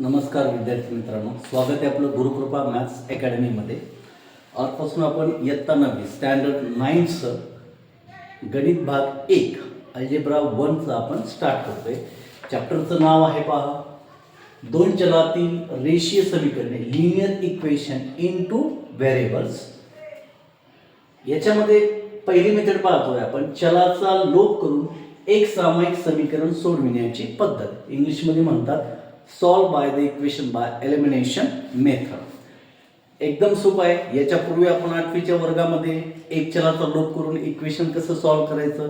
नमस्कार विद्यार्थी मित्रांनो. स्वागत आहे आपलं गुरुकृपा मॅथ्स अकॅडमीमध्ये. आजपासून आपण इयत्ता नवी स्टँडर्ड नाईन्थचं गणित भाग एक अल्जेब्रा वनचं आपण स्टार्ट करतोय. चॅप्टरचं नाव आहे पहा. दोन चलातील रेषीय समीकरणे linear equation in two variables याच्यामध्ये पहिली मेथड पाहतोय आपण. चलाचा लोप करून एक सामायिक समीकरण सोडविण्याची पद्धत. इंग्लिशमध्ये म्हणतात solve by the equation by elimination method एकदम सोपं आहे. याच्यापूर्वी आपण आठवीच्या वर्गामध्ये एक चलाचा लोप करून इक्वेशन कसं सॉल्व करायचं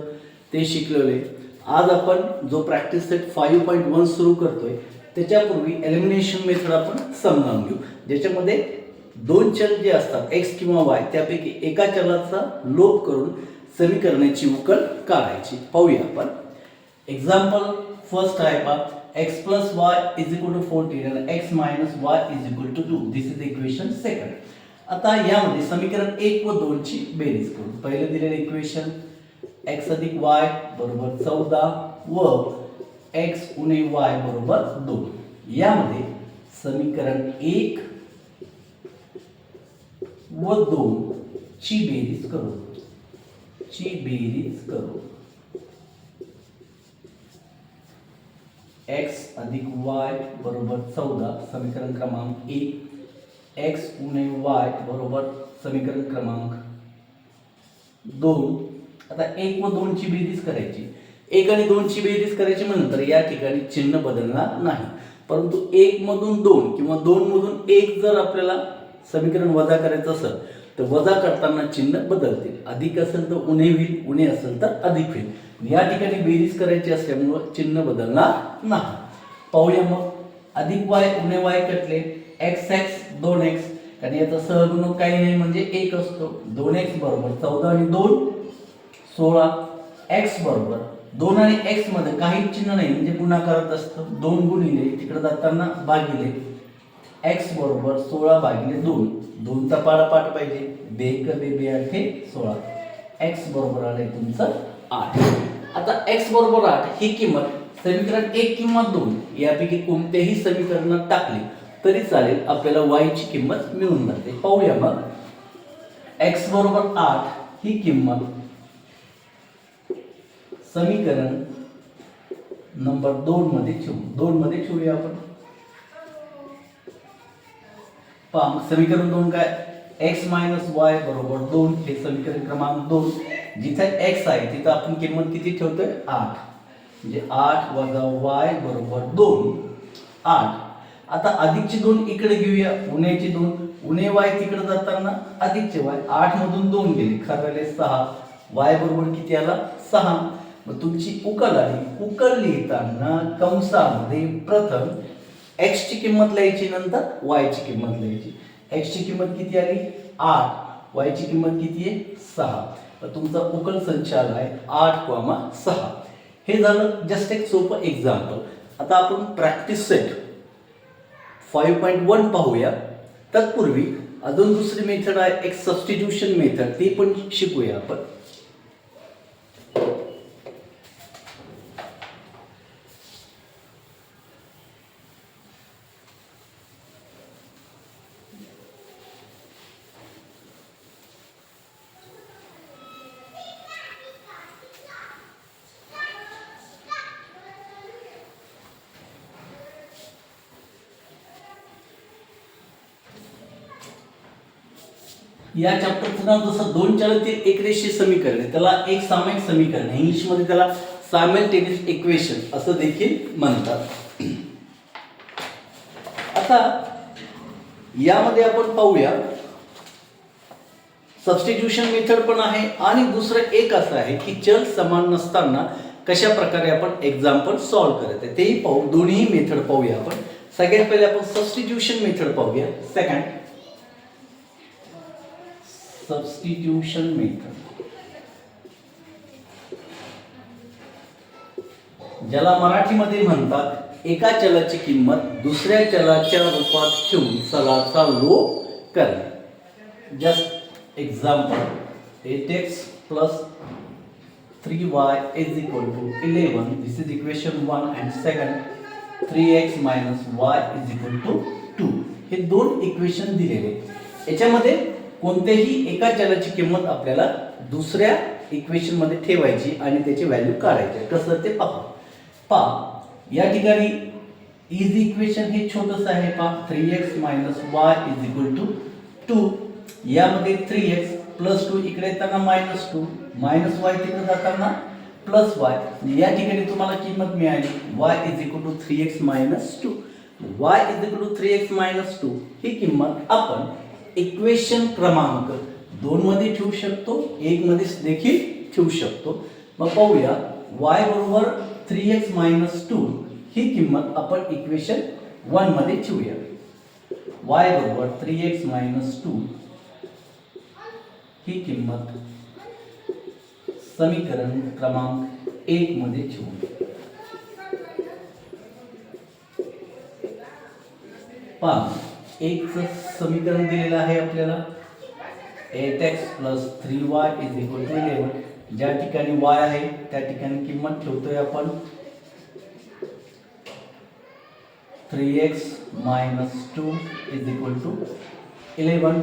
ते शिकलेले आज आपण जो practice set five point one सुरू करतोय त्याच्यापूर्वी एलिमिनेशन मेथड आपण समजावून घेऊ. ज्याच्यामध्ये दोन चल जे असतात एक्स किंवा वाय त्यापैकी एका चलाचा लोप करून समीकरणाची उकल काढायची. पाहूया आपण. एक्झाम्पल फर्स्ट आहे पा x plus y is to two and x x minus y is to to two this is equation second आता यामध्ये समीकरण एक व दोनची बेरीज करू. पहिले दिलेले इक्वेशन एक्स अधिक वाय बरोबर चौदा व एक्स उणे वाय बरोबर दोन. यामध्ये समीकरण एक व दोन ची बेरीज करू. ची बेरीज करू. एक्स अधिक वाय बरोबर चौदा समीकरण क्रमांक एक. एक्स उणे वाय बरोबर समीकरण क्रमांक दोन. आता एक व दोनची बेरीज करायची. एक आणि दोनची बेरीज करायची म्हणतर या ठिकाणी चिन्ह बदलणार नाही. परंतु एक मधून दोन किंवा दोन मधून एक जर आपल्याला समीकरण वजा करायचं असेल तर वजा करताना चिन्ह बदलतील. अधिक असेल तर उणे होईल उणे असेल तर अधिक होईल. या ठिकाणी बेरीज करायची असल्यामुळं चिन्ह बदलणार नाही. पाहूया मग. अधिक वाय उणे वाय कटले. एक्स एक्स दोन एक्स कारण याचा सहगुणक काही नाही म्हणजे एक असतो. दोन एक्स बरोबर चौदा आणि दोन सोळा. एक्स बरोबर. दोन आणि एक्समध्ये काही चिन्ह नाही म्हणजे गुणाकारत असतं. दोन गुणिले तिकडे जाताना भागिले. एक्स बरोबर सोळा भागिले दोन. दोनचा पाडापाठ पाहिजे. बे कमी बे बे हे सोळा. एक्स बरोबर आले तुमचं आठ. आता एक्स बरोबर आठ ही किंमत समीकरण एक किंवा दोन यापैकी कोणत्याही समीकरणात टाकली तरी चालेल. आपल्याला वायची किंमत मिळून जाते. पाहूया मग. एक्स बरोबर आठ ही किंमत समीकरण नंबर दोन मध्ये ठेवू. दोन मध्ये ठेवूया आपण. पहा मग समीकरण दोन काय? एक्स मायनस वाय बरोबर दोन हे समीकरण क्रमांक दोन. जिथे एक्स आहे तिथं आपण किंमत किती ठेवतोय? आठ. म्हणजे आठ वजा वाय बरोबर दोन. आठ. आता अधिकचे दोन इकडे घेऊया. उन्याची दोन. उणे वाय तिकडे जाताना अधिकचे वाय आठ मधून दोन गेले. खरले सहा. वाय बरोबर किती आला? सहा. मग तुमची उकल आली. उकल लिहिताना कंसामध्ये प्रथम एक्स ची किंमत लिहायची नंतर वाय ची किंमत लिहायची. एक्स ची किंमत किती आली? आठ. वाय ची किंमत किती आहे? सहा. तर तुमचा उकल संच आला आहे आठ कॉमा सहा. हे झालं जस्ट एक सोपं एक्झाम्पल आता आपण practice set five point one पाहूया. तत्पूर्वी अजून दुसरी मेथड आहे एक सबस्टिट्यूशन मेथड ती पण शिकूया आपण. या चॅप्टर पुन्हा जसं दोन चलातील एक रेषीय समीकरण त्याला एक सामायिक समीकरण. इंग्लिश इंग्लिशमध्ये त्याला सायमल्टेनियस इक्वेशन असं देखील म्हणतात. आता यामध्ये आपण पाहूया. सबस्टिट्यूशन मेथड पण आहे आणि दुसरं एक असं आहे की चल समान नसताना कशा प्रकारे आपण एक्झाम्पल सॉल्व्ह करत आहे. तेही पाहू दोन्ही मेथड पाहूया आपण. सगळ्यात पहिले आपण सबस्टिट्यूशन मेथड पाहूया. सेकंड सबस्टिट्यूशन मेथड ज्याला मराठीमध्ये म्हणतात एका चलाची किंमत दुसऱ्या चलाच्या रूपात ठेवून चलाचा लोप करणे. Just example eight x plus three y is equal to eleven this is equation one and second three x minus y is equal to two हे दोन इक्वेशन दिलेले. याच्यामध्ये कोणत्याही एका चलाची किंमत आपल्याला दुसऱ्या इक्वेशनमध्ये ठेवायची आणि त्याची व्हॅल्यू काढायची. कसं ते पहा. पहा या ठिकाणी इज इक्वेशन हे छोटस आहे पहा. Three x minus y is equal to two यामध्ये थ्री एक्स प्लस टू इकडे येताना मायनस टू मायनस वाय तिकडे जाताना प्लस वाय या ठिकाणी तुम्हाला किंमत मिळाली. Y is equal to three x minus two y is equal to three x minus two ही किंमत आपण इक्वेशन क्रमांक. दोन मध्ये शकतो एक मध्ये देखील ठेवू शकतो. मग पाहूया वाय बरोबर थ्री एक्स मायनस टू ही किंमत आपण इक्वेशन वन मध्ये ठेवूया. वाय बरोबर थ्री एक्स मायनस टू ही किंमत समीकरण क्रमांक एक मध्ये पहा. एकचं समीकरण दिलेलं आहे आपल्याला. Eight x plus three y is equal to eleven ज्या ठिकाणी वाय आहे त्या ठिकाणी किंमत ठेवतोय आपण. Three x minus two is equal to eleven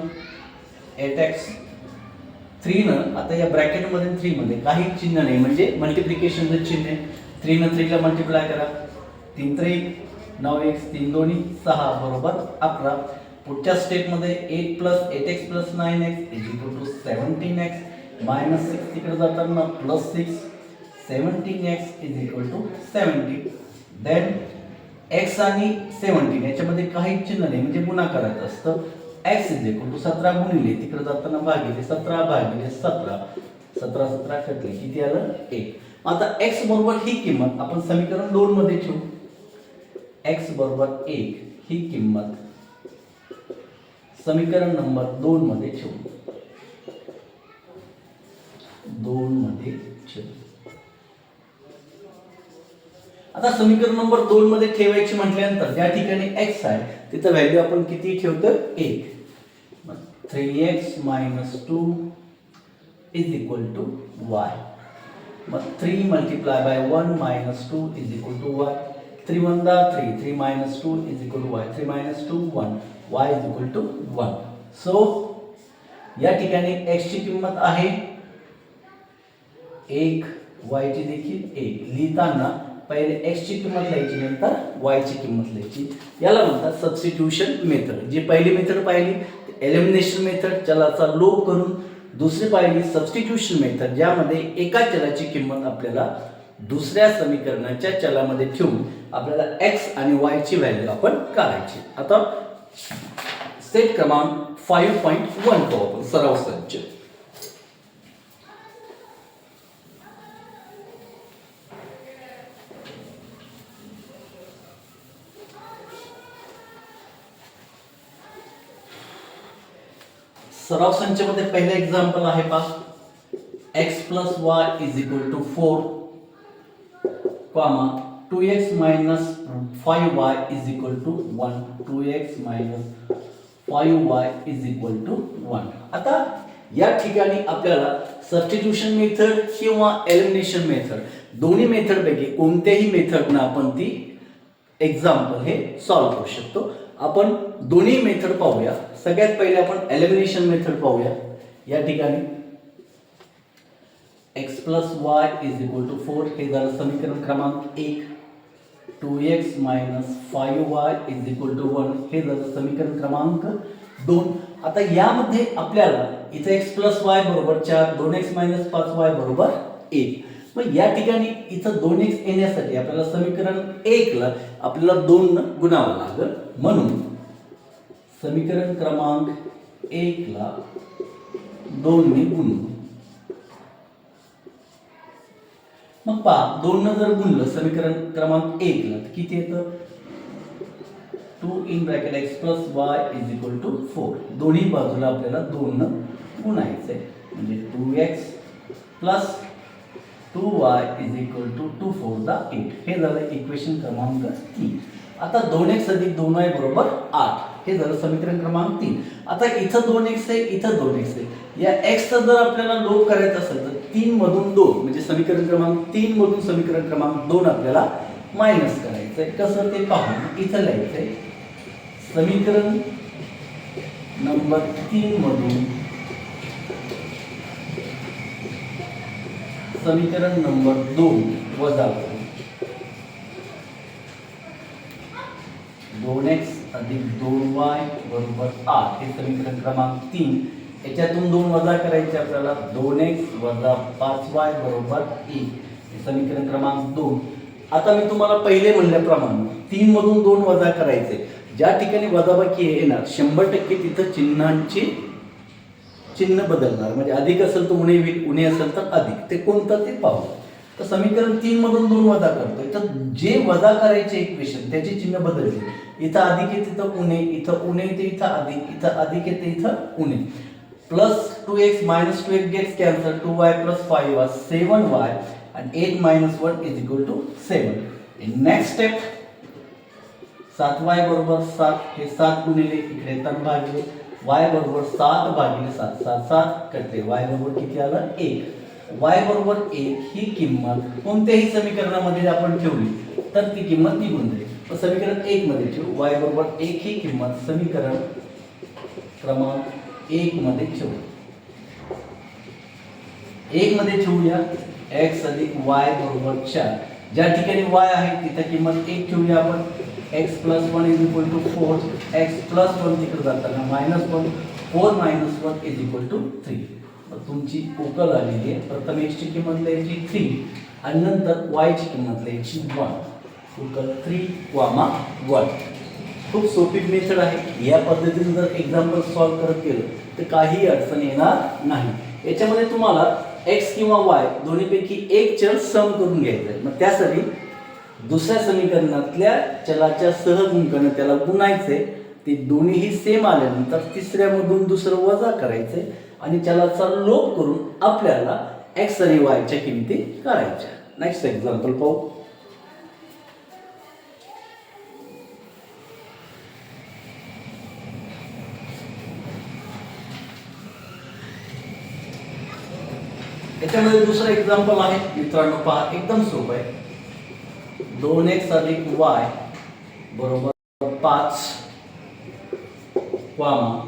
eight x थ्रीनं आता या ब्रॅकेटमध्ये थ्रीमध्ये काही चिन्ह नाही. म्हणजे मल्टिप्लिकेशनचं चिन्ह आहे. थ्रीनं थ्रीला मल्टिप्लाय करा. तीन तरी नऊ एक्स तीन दोन्ही सहा बरोबर अकरा. पुढच्या स्टेपमध्ये eight plus eight x plus nine x is equal to seventeen x minus six तिकडे जाताना plus six seventeen x is equal to seventy then x आणि सेवन्टीन याच्यामध्ये काही चिन्ह नाही म्हणजे गुणाकाराचं असतं. एक्स इज इक्वल टू सतरा गुणिले तिकडे जाताना भागिले सतरा भागिले सतरा. सतरा सतरा कटले किती आलं? एक. आता एक्स बरोबर ही किंमत आपण समीकरण दोन मध्ये ठेवू. एक्स बरोबर एक ही किंमत. समीकरण नंबर दोन मध्ये ठेवू. दोन मध्ये ठेवू. आता समीकरण नंबर दोन मध्ये ठेवायची म्हटल्यानंतर ज्या ठिकाणी एक्स आहे तिथं व्हॅल्यू आपण किती ठेवतो? एक. Three x minus two is equal to y मग three multiply by one minus two is equal to y three one दा three three minus two is equal to y three minus two one y is equal to one so या ठिकाणी एक्सची किंमत आहे. एक वायची देखील एक. लिहिताना पहिले एक्सची किंमत लिहायची नंतर वायची किंमत लिहायची. याला म्हणतात सबस्टिट्यूशन मेथड जी पहिली मेथड पाहिली एलिमिनेशन मेथड चलाचा लोप करून दुसरी पाहिली सबस्टिट्यूशन मेथड ज्यामध्ये एका चलाची किंमत आपल्याला दुसऱ्या समीकरणाच्या चलामध्ये ठेवून आपल्याला एक्स आणि वायची व्हॅल्यू आपण काढायची. आता सेट क्रमांक फाईव्ह पॉईंट वन तो आपण. सराव संच सराव संचमध्ये पहिलं एक्झाम्पल आहे पा x plus y is equal to four comma two x minus five y is equal to one two x minus five y is equal to one आता या ठिकाणी आपल्याला सबस्टिट्यूशन मेथड किंवा एलिमिनेशन मेथड दोन्ही मेथडपैकी कोणत्याही मेथडनं आपण ती एक्झाम्पल हे सॉल्व्ह करू शकतो. आपण दोन्ही मेथड पाहूया. सगळ्यात पहिले आपण एलिमिनेशन मेथड पाहूया. या ठिकाणी x plus y is equal to four हे झालं समीकरण क्रमांक एक. Two x minus five y is equal to one हे झालं समीकरण क्रमांक दोन. आता यामध्ये आपल्याला इथं एक्स प्लस वाय बरोबर चार दोन एक्स मायनस पाच वाय बरोबर एक. मग या ठिकाणी इथं दोन एक्स येण्यासाठी आपल्याला समीकरण एकला आपल्याला दोन गुणावं लागेल. म्हणून समीकरण क्रमांक एकला दोनने गुणू. मग पहा दोननं जर गुणलं समीकरण क्रमांक एकला तर किती येतं? Two in bracket x plus y is equal to four. दोन्ही बाजूला आपल्याला दोननं गुणायचं आहे म्हणजे two x plus two y is equal to two four the eight. हे झालं इक्वेशन क्रमांक तीन. आता दोन एक्स अधिक दोन वाय बरोबर आठ. हे झालं समीकरण क्रमांक तीन. आता इथं दोन एक्स आहे इथं दोन एक्स आहे. या एक्सचा जर आपल्याला लोप करायचा असेल तर तीन मधून दोन म्हणजे समीकरण क्रमांक तीन मधून समीकरण क्रमांक दोन आपल्याला मायनस करायचं करायचंय. कसं ते पाहून इथं लिहायचंय. समीकरण नंबर तीन मधून समीकरण नंबर दोन वजा दोन एक्स अधिक दोन वाय बरोबर आठ हे समीकरण क्रमांक तीन. याच्यातून दोन वजा करायचे आपल्याला. दोन एक्स वजा पाच वाय बरोबर एक हे समीकरण क्रमांक दोन. आता मी तुम्हाला पहिले म्हणल्याप्रमाणे तीन मधून दोन वजा करायचे. ज्या ठिकाणी वजाबाकी येणार शंभर टक्के तिथं चिन्हांची चिन्ह बदलणार. म्हणजे अधिक असेल तर उणे होईल उणे असेल तर अधिक. ते कोणतं ते पाहू. तर समीकरण तीन मधून दोन वजा करतोय. तर जे वजा करायचे इक्वेशन त्याचे चिन्ह बदलते इथं अधिक येते तिथं उणे इथं उणे येते इथं अधिक इथं अधिक येते इथं उणे. Plus two x minus two x gets cancel two y plus five seven y आणि eight minus one is equal to seven next step सात वाय बरोबर सात हे सात गुणिले इकडे तन भागिले वाय बरोबर सात भागिले सात सात सात करते वाय बरोबर किती आलं? एक. वाय बरोबर एक ही किंमत कोणत्याही समीकरणामध्ये आपण ठेवली तर ती किंमत निघून जाईल. समीकरण एक मध्ये ठेवू. वाय बरोबर एक ही किंमत समीकरण क्रमांक एक मध्ये ठेवू. एक मध्ये ठेवूया. एक्स अधिक वाय बरोबर चार. ज्या ठिकाणी वाय आहे तिथे किंमत एक ठेवूया आपण. X plus one is equal to four x plus one तिकडे जाताना minus one four minus one is equal to three तुमची उकल आलेली आहे. प्रथम एक्सची किंमत लिहायची थ्री आणि नंतर वायची किंमत लिहायची वन उकल थ्री वामा वन खूप सोपी मेथड आहे. या पद्धतीनं जर एक्झाम्पल सॉल्व करत गेलं तर काही अडचण येणार नाही. याच्यामध्ये तुम्हाला एक्स किंवा वाय दोन्हीपैकी एक चल सम करून घ्यायचं आहे. मग त्यासाठी दुसऱ्या समीकरणातल्या चलाच्या सहगुणकानं त्याला गुणायचे ते दोन्हीही सेम आल्यानंतर तिसऱ्यामधून दुसरं वजा करायचंय आणि चलाचा लोप करून आपल्याला एक्स आणि वायच्या किमती करायच्या नेक्स्ट एक्झाम्पल पाहू. याच्यामध्ये दुसरं एक्झाम्पल आहे मित्रांनो पहा एकदम सोपं आहे. दोन एक्स अधिक वाय बरोबर पाच वामा.